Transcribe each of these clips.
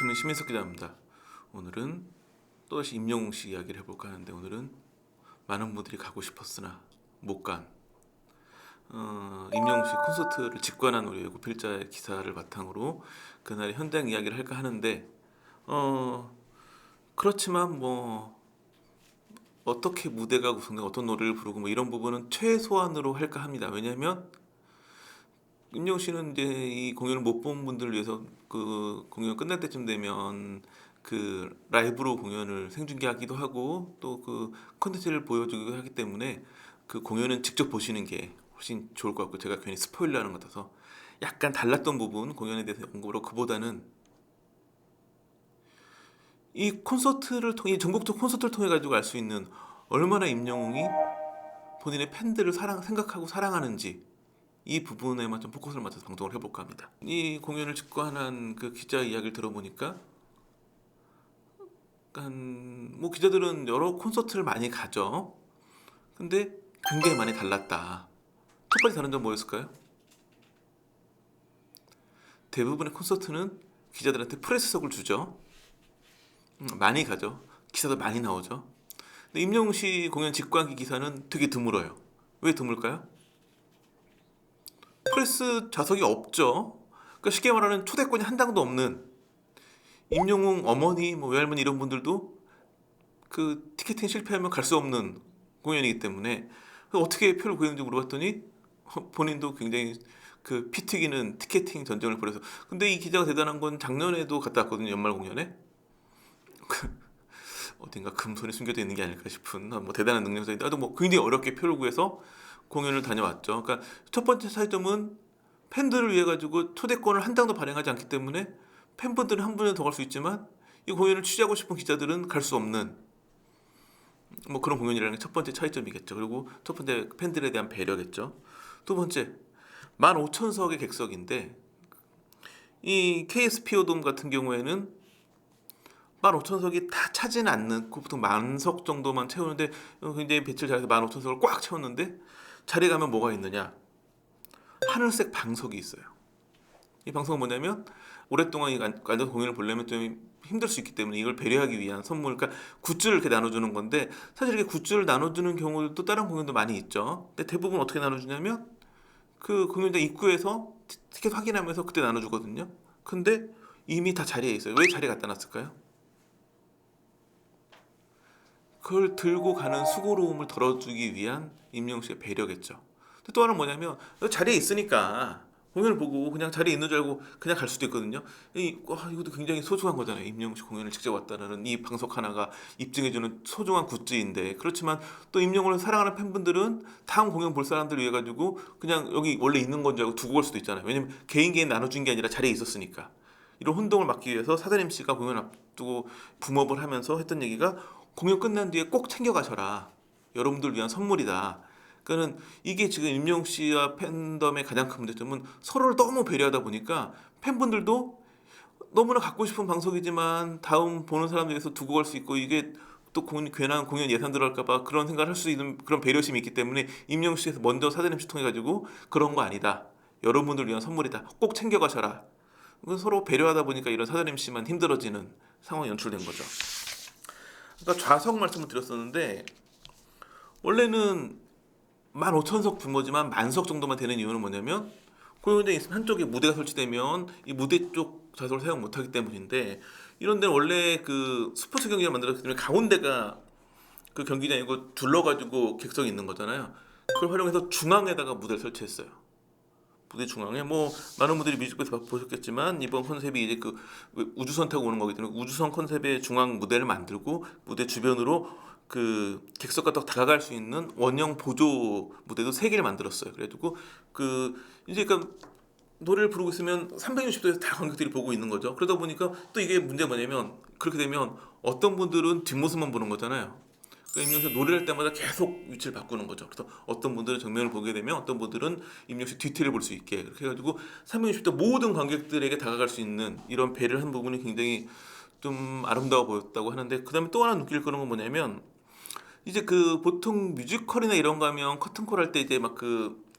신문 시민석 기자입니다. 오늘은 또다시 임영웅 씨 이야기를 해볼까 하는데 오늘은 많은 분들이 가고 싶었으나 못 간 어, 임영웅 씨 콘서트를 직관한 우리 외국 필자의 기사를 바탕으로 그날의 현장 이야기를 할까 하는데 어 그렇지만 뭐 어떻게 무대가 구성되고 어떤 노래를 부르고 뭐 이런 부분은 최소한으로 할까 합니다. 왜냐하면 임영웅 씨는 이제 이 공연을 못 본 분들을 위해서 그 공연 끝날 때쯤 되면 그 라이브로 공연을 생중계하기도 하고 또 그 컨텐츠를 보여주기도 하기 때문에 그 공연은 직접 보시는 게 훨씬 좋을 것 같고 제가 괜히 스포일러하는 것 같아서 약간 달랐던 부분 공연에 대해서 언급으로 그보다는 이 콘서트를 통해 이 전국적 콘서트를 통해 가지고 알 수 있는 얼마나 임영웅이 본인의 팬들을 사랑 생각하고 사랑하는지 이 부분에만 좀 포커스를 맞춰서 방송을 해볼까 합니다. 이 공연을 직관한 그 기자 이야기를 들어보니까 약간 뭐 기자들은 여러 콘서트를 많이 가죠. 근데 굉장히 많이 달랐다. 첫 번째 다른 점 뭐였을까요? 대부분의 콘서트는 기자들한테 프레스석을 주죠. 음, 많이 가죠. 기사도 많이 나오죠. 근데 임영웅 씨 공연 직관기 기사는 되게 드물어요. 왜 드물까요? 프레스 좌석이 없죠. 그러니까 쉽게 말하는 초대권이 한 장도 없는 임영웅 어머니, 뭐 외할머니 이런 분들도 그 티켓팅 실패하면 갈 수 없는 공연이기 때문에 어떻게 표를 구했는지 물어봤더니 본인도 굉장히 그 피 튀기는 티켓팅 전쟁을 벌여서 근데 이 기자가 대단한 건 작년에도 갔다 왔거든요 연말 공연에 그 어딘가 금손이 숨겨져 있는 게 아닐까 싶은 뭐 대단한 능력자인데 나도 뭐 굉장히 어렵게 표를 구해서 공연을 다녀왔죠. 그러니까 첫 번째 차이점은 팬들을 위해 가지고 초대권을 한 장도 발행하지 않기 때문에 팬분들은 한 분에 더 갈 수 있지만 이 공연을 취재하고 싶은 기자들은 갈 수 없는 뭐 그런 공연이라는 게 첫 번째 차이점이겠죠. 그리고 첫 번째 팬들에 대한 배려겠죠. 두 번째 15,000석의 객석인데 이 KSPO돔 같은 경우에는 15,000석이 다 차지는 않는 그 보통 만 석 정도만 채우는데 굉장히 배치를 잘해서 15,000석을 꽉 채웠는데 자리 가면 뭐가 있느냐 하늘색 방석이 있어요. 이 방석은 뭐냐면 오랫동안 앉아서 공연을 보려면 좀 힘들 수 있기 때문에 이걸 배려하기 위한 선물, 그러니까 굿즈를 이렇게 나눠주는 건데 사실 이렇게 굿즈를 나눠주는 경우도 다른 공연도 많이 있죠. 근데 대부분 어떻게 나눠주냐면 그 공연장 입구에서 티- 티켓 확인하면서 그때 나눠주거든요. 근데 이미 다 자리에 있어요. 왜 자리에 갖다 놨을까요? 그걸 들고 가는 수고로움을 덜어주기 위한 임영웅 씨의 배려겠죠. 또 하나는 뭐냐면 자리에 있으니까 공연을 보고 그냥 자리에 있는 줄 알고 그냥 갈 수도 있거든요. 이 와, 이것도 굉장히 소중한 거잖아요. 임영웅 씨 공연을 직접 왔다는 이 방석 하나가 입증해주는 소중한 굿즈인데 그렇지만 또 임영웅을 사랑하는 팬분들은 다음 공연 볼 사람들을 위해 가지고 그냥 여기 원래 있는 건 줄 알고 두고 갈 수도 있잖아요. 왜냐면 개인 개인 나눠준 게 아니라 자리에 있었으니까. 이런 혼동을 막기 위해서 사장님 씨가 공연 앞두고 붐업을 하면서 했던 얘기가 공연 끝난 뒤에 꼭 챙겨가셔라. 여러분들 위한 선물이다. 그러니까는 이게 지금 임영웅 씨와 팬덤의 가장 큰 문제점은 서로를 너무 배려하다 보니까 팬분들도 너무나 갖고 싶은 방송이지만 다음 보는 사람들 위해서 두고 갈 수 있고 이게 또 공, 괜한 공연 예산 들어갈까봐 그런 생각을 할 수 있는 그런 배려심이 있기 때문에 임영웅 씨에서 먼저 사장님 씨 통해 가지고 그런 거 아니다. 여러분들 위한 선물이다. 꼭 챙겨가셔라. 서로 배려하다 보니까 이런 사장님 씨만 힘들어지는 상황이 연출된 거죠. 그러니까 좌석 말씀을 드렸었는데 원래는 15,000석 규모지만 만석 정도만 되는 이유는 뭐냐면 공연장에 있으면 한쪽에 무대가 설치되면 이 무대 쪽 좌석을 사용 못하기 때문인데 이런 데는 원래 그 스포츠 경기를 만들었기 때문에 가운데가 그 경기장이고 둘러가지고 객석이 있는 거잖아요. 그걸 활용해서 중앙에다가 무대를 설치했어요. 무대 중앙에 뭐 많은 분들이 뮤직비디오 보셨겠지만 이번 컨셉이 이제 그 우주선 타고 오는 거기 때문에 우주선 컨셉의 중앙 무대를 만들고 무대 주변으로 그 객석과 더 다가갈 수 있는 원형 보조 무대도 세 개를 만들었어요. 그래가지고 그 이제 그러니까 노래를 부르고 있으면 360도에서 다 관객들이 보고 있는 거죠. 그러다 보니까 또 이게 문제가 뭐냐면 그렇게 되면 어떤 분들은 뒷모습만 보는 거잖아요. 그러니까 임영웅 씨 노래할 때마다 계속 위치를 바꾸는 거죠. 그래서 어떤 분들은 정면을 보게 되면 어떤 분들은 임영웅 씨 뒤태를 볼 수 있게 그렇게 해가지고 360도 모든 관객들에게 다가갈 수 있는 이런 배를 한 부분이 굉장히 좀 아름다워 보였다고 하는데 그 다음에 또 하나 느낄 거는 건 뭐냐면 이제 그 보통 뮤지컬이나 이런 거 하면 커튼콜 할 때 이제 막 그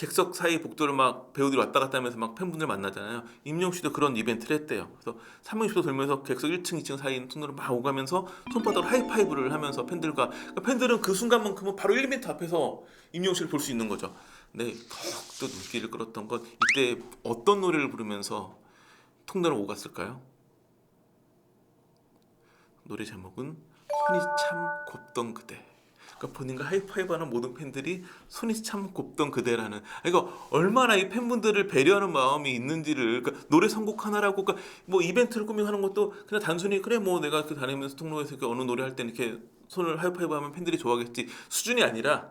객석 사이 복도를 막 배우들이 왔다 갔다 하면서 막 팬분들 만나잖아요. 임영 씨도 그런 이벤트를 했대요. 그래서 360도 돌면서 객석 1층, 2층 사이 통로를 막 오가면서 손바닥으로 하이파이브를 하면서 팬들과 그러니까 팬들은 그 순간만큼은 바로 1m 앞에서 임영 씨를 볼 수 있는 거죠. 네, 더욱더 눈길을 끌었던 건 이때 어떤 노래를 부르면서 통로를 오갔을까요? 노래 제목은 손이 참 곱던 그대. 그러니까 본인과 하이파이브하는 모든 팬들이 손이 참 곱던 그대라는. 그러니까 얼마나 이 팬분들을 배려하는 마음이 있는지를 그러니까 노래 선곡 하나라고 그러니까 뭐 이벤트를 꾸미하는 것도 그냥 단순히 그래 뭐 내가 그 다니면서 통로에서 이렇게 어느 노래 할 때는 이렇게 손을 하이파이브 하면 팬들이 좋아하겠지 수준이 아니라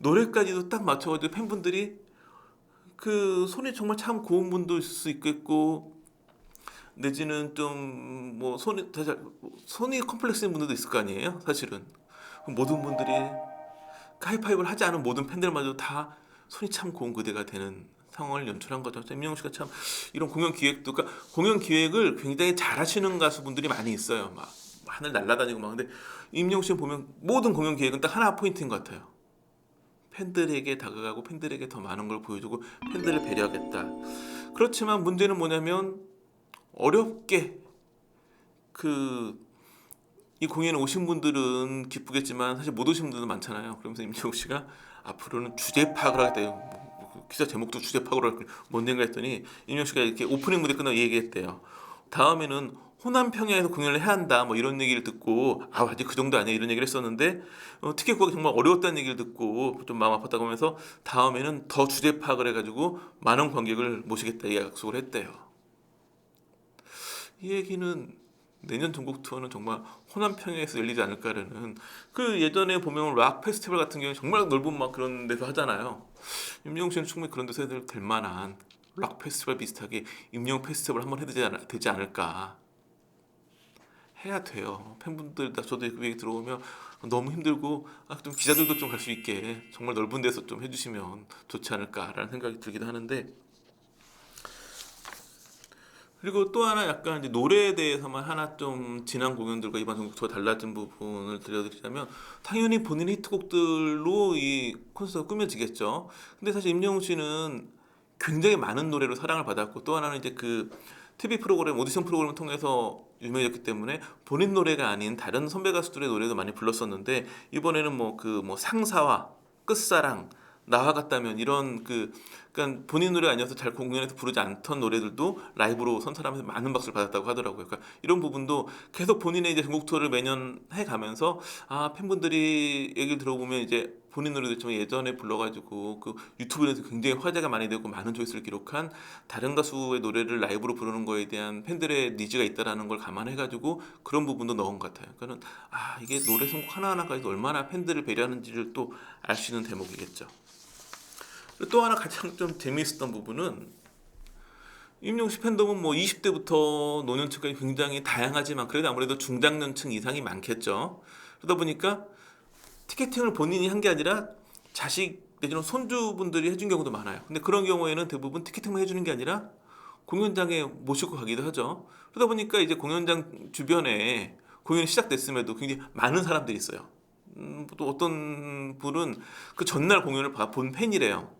노래까지도 딱 맞춰가지고 팬분들이 그 손이 정말 참 고운 분도 있을 수 있겠고 내지는 좀 뭐 손이 다 잘- 손이 컴플렉스인 분들도 있을 거 아니에요 사실은 모든 분들이 하이파이브를 하지 않은 모든 팬들마저 다 손이 참 고운 그대가 되는 상황을 연출한 거죠. 임영웅 씨가 참 이런 공연 기획도 그러니까 공연 기획을 굉장히 잘하시는 가수분들이 많이 있어요. 막 하늘 날아다니고 막. 근데 임영웅 씨 보면 모든 공연 기획은 딱 하나 포인트인 것 같아요. 팬들에게 다가가고 팬들에게 더 많은 걸 보여주고 팬들을 배려하겠다. 그렇지만 문제는 뭐냐면 어렵게 그 이 공연에 오신 분들은 기쁘겠지만 사실 못 오신 분들도 많잖아요. 그러면서 임재욱 씨가 앞으로는 주제 파악을 하겠다. 뭐, 그 기사 제목도 주제 할뭔 얘기가 했더니 임재욱 씨가 이렇게 오프닝 무대 끝나고 얘기했대요. 다음에는 호남 평야에서 공연을 해야 한다. 뭐 이런 얘기를 듣고 아 아직 그 정도 아니야 이런 얘기를 했었는데 어, 티켓 구하기 정말 어려웠다는 얘기를 듣고 좀 마음 아팠다고 하면서 다음에는 더 주제 파악을 해가지고 많은 관객을 모시겠다 이 약속을 했대요. 이 얘기는 내년 전국 투어는 정말 호남 평야에서 열리지 않을까라는 그 예전에 보면 락 페스티벌 같은 경우는 정말 넓은 막 그런 데서 하잖아요. 임영웅 씨는 충분히 그런 데서 해도 될 만한 락 페스티벌 비슷하게 임영웅 페스티벌 한번 해도 되지, 않을까. 해야 돼요. 팬분들 나 저도 그 얘기 들어오면 너무 힘들고 아, 좀 기자들도 좀 갈 수 있게 정말 넓은 데서 좀 해주시면 좋지 않을까라는 생각이 들기도 하는데 그리고 또 하나 약간 이제 노래에 대해서만 하나 좀 지난 공연들과 이번 전국투어 달라진 부분을 들려드리자면 당연히 본인 히트곡들로 이 콘서트가 꾸며지겠죠. 근데 사실 임영웅 씨는 굉장히 많은 노래로 사랑을 받았고 또 하나는 이제 그 TV 프로그램 오디션 프로그램을 통해서 유명해졌기 때문에 본인 노래가 아닌 다른 선배 가수들의 노래도 많이 불렀었는데 이번에는 뭐 그뭐 상사와 끝사랑 나와 같다면 이런 그 그러니까 본인 노래 아니어서 잘 공연에서 부르지 않던 노래들도 라이브로 선사하면서 많은 박수를 받았다고 하더라고요. 그러니까 이런 부분도 계속 본인의 이제 전국 투어를 매년 해 가면서 아 팬분들이 얘기를 들어보면 이제 본인 노래도 있지만 예전에 불러가지고 그 유튜브에서 굉장히 화제가 많이 되고 많은 조회수를 기록한 다른 가수의 노래를 라이브로 부르는 거에 대한 팬들의 니즈가 있다라는 걸 감안해가지고 그런 부분도 넣은 것 같아요. 그러니까는 아 이게 노래 선곡 하나하나까지도 얼마나 팬들을 배려하는지를 또 알 수 있는 대목이겠죠. 또 하나 가장 좀 재미있었던 부분은 임용 씨 팬덤은 뭐 20대부터 노년층까지 굉장히 다양하지만 그래도 아무래도 중장년층 이상이 많겠죠. 그러다 보니까 티켓팅을 본인이 한 게 아니라 자식 내지는 손주분들이 해준 경우도 많아요. 근데 그런 경우에는 대부분 티켓팅만 해주는 게 아니라 공연장에 모시고 가기도 하죠. 그러다 보니까 이제 공연장 주변에 공연이 시작됐음에도 굉장히 많은 사람들이 있어요. 음, 또 어떤 분은 그 전날 공연을 봐- 본 팬이래요.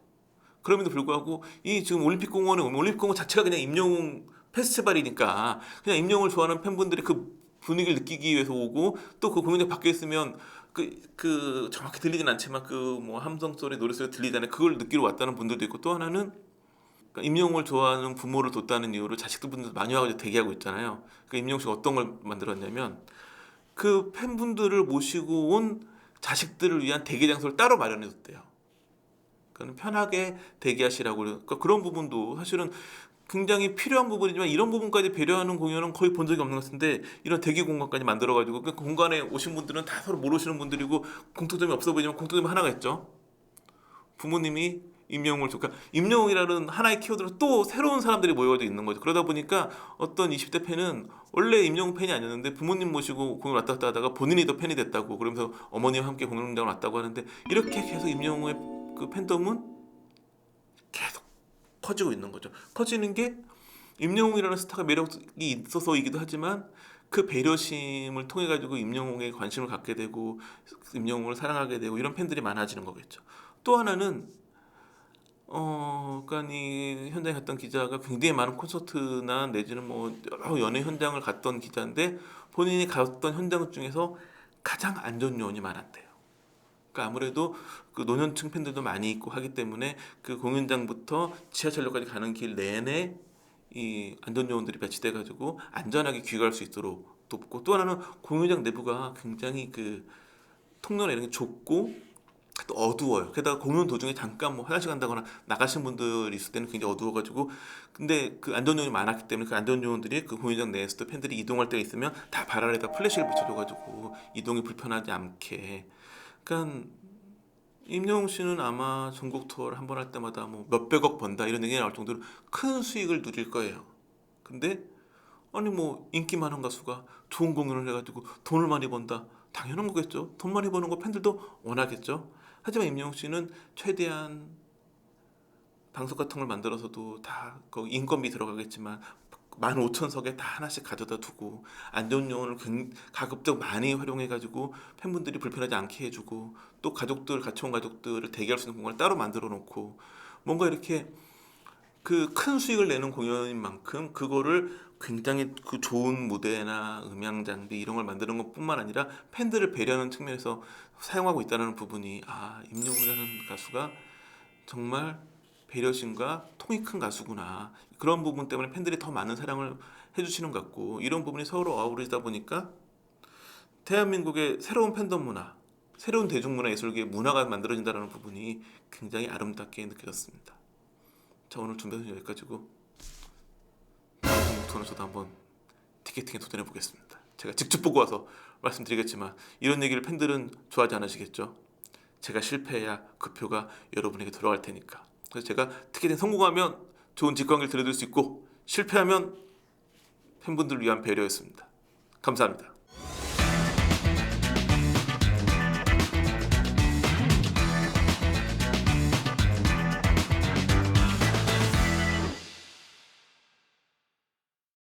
그럼에도 불구하고 이 지금 올림픽 공원에 오면 올림픽 공원 자체가 그냥 임영웅 페스티벌이니까 그냥 임영웅을 좋아하는 팬분들이 그 분위기를 느끼기 위해서 오고 또 그 공연장 밖에 있으면 그, 그 정확히 들리진 않지만 그 뭐 함성 소리 노래 소리 들리잖아요. 그걸 느끼러 왔다는 분들도 있고 또 하나는 그러니까 임영웅을 좋아하는 부모를 뒀다는 이유로 자식들 분들 많이 와가지고 대기하고 있잖아요. 그 임영웅 씨가 어떤 걸 만들었냐면 그 팬분들을 모시고 온 자식들을 위한 대기 장소를 따로 마련해뒀대요. 그러니까 편하게 대기하시라고 그러니까 그런 부분도 사실은 굉장히 필요한 부분이지만 이런 부분까지 배려하는 공연은 거의 본 적이 없는 것 같은데 이런 대기 공간까지 만들어가지고 그 공간에 오신 분들은 다 서로 모르시는 분들이고 공통점이 없어 보이지만 공통점이 하나가 있죠. 부모님이 임영웅을 좋- 그러니까 임영웅이라는 하나의 키워드로 또 새로운 사람들이 모여져 있는 거죠. 그러다 보니까 어떤 20대 팬은 원래 임영웅 팬이 아니었는데 부모님 모시고 공연 왔다 갔다 하다가 본인이 더 팬이 됐다고 그러면서 어머니와 함께 공연장을 왔다고 하는데 이렇게 계속 임영웅의 그 팬덤은 계속 커지고 있는 거죠. 커지는 게 임영웅이라는 스타가 매력이 있어서이기도 하지만 그 배려심을 통해 가지고 임영웅에 관심을 갖게 되고 임영웅을 사랑하게 되고 이런 팬들이 많아지는 거겠죠. 또 하나는 어, 그러니까 이 현장에 갔던 기자가 굉장히 많은 콘서트나 내지는 뭐 여러 연예 현장을 갔던 기자인데 본인이 갔던 현장 중에서 가장 안전 요원이 많았대요. 그러니까 아무래도 그 노년층 팬들도 많이 있고 하기 때문에 그 공연장부터 지하철역까지 가는 길 내내 이 안전 요원들이 배치돼 가지고 안전하게 귀가할 수 있도록 돕고 또 하나는 공연장 내부가 굉장히 그 통로나 이런 게 좁고 또 어두워요. 게다가 공연 도중에 잠깐 뭐 화장실 간다거나 나가신 분들이 있을 때는 굉장히 어두워가지고 근데 그 안전요원이 많았기 때문에 그 안전요원들이 그 공연장 내에서도 팬들이 이동할 때가 있으면 다 발 아래에다 플래시를 붙여줘가지고 이동이 불편하지 않게. 그러니까 임영웅 씨는 아마 전국 투어를 한 번 할 때마다 뭐 몇백억 번다 이런 얘기 나올 정도로 큰 수익을 누릴 거예요. 근데 아니 뭐 인기 많은 가수가 좋은 공연을 해가지고 돈을 많이 번다 당연한 거겠죠. 돈 많이 버는 거 팬들도 원하겠죠. 하지만 임영웅 씨는 최대한 방송 같은 걸 만들어서도 다 인건비 들어가겠지만 만 오천 석에 다 하나씩 가져다 두고 안전요원을 굉- 가급적 많이 활용해가지고 팬분들이 불편하지 않게 해주고 또 가족들 같이 온 가족들을 대기할 수 있는 공간을 따로 만들어 놓고 뭔가 이렇게 그 큰 수익을 내는 공연인 만큼 그거를 굉장히 그 좋은 무대나 음향 장비 이런 걸 만드는 것뿐만 아니라 팬들을 배려하는 측면에서 사용하고 있다는 부분이 아 임영웅이라는 가수가 정말 배려심과 통이 큰 가수구나 그런 부분 때문에 팬들이 더 많은 사랑을 해주시는 것 같고 이런 부분이 서로 어우러지다 보니까 대한민국의 새로운 팬덤 문화 새로운 대중문화 예술계의 문화가 만들어진다는 부분이 굉장히 아름답게 느껴졌습니다. 자 오늘 준비한 여기까지고 다음 주부터는 저도 한번 티켓팅에 도전해 보겠습니다. 제가 직접 보고 와서 말씀드리겠지만 이런 얘기를 팬들은 좋아하지 않으시겠죠? 제가 실패해야 그 표가 여러분에게 돌아갈 테니까. 그래서 제가 티켓팅 성공하면 좋은 직관계를 들려드릴 수 있고 실패하면 팬분들을 위한 배려였습니다. 감사합니다.